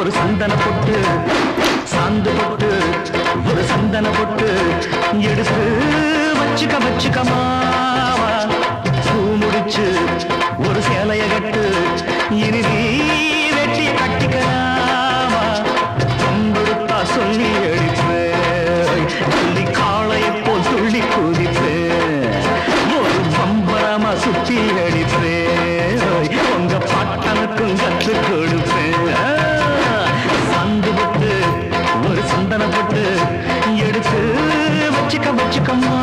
ஒரு சந்தன பொட்டு சாந்து பொட்டு ஒரு சந்தன பொட்டு எடுத்து வச்சுக்க வச்சுக்கமாவா பூ முடிச்சு ஒரு சேலைய கட்டு இனி நீ வெட்டிய கட்டிக்கலாமா கொம்பெடுத்தா சொல்லி எழுப்பேன் சொல்லி காளையை போல் சொல்லி குதிப்பேன் ஒரு பம்பரமா சுத்தி அடிப்பேன் வணக்கம்மா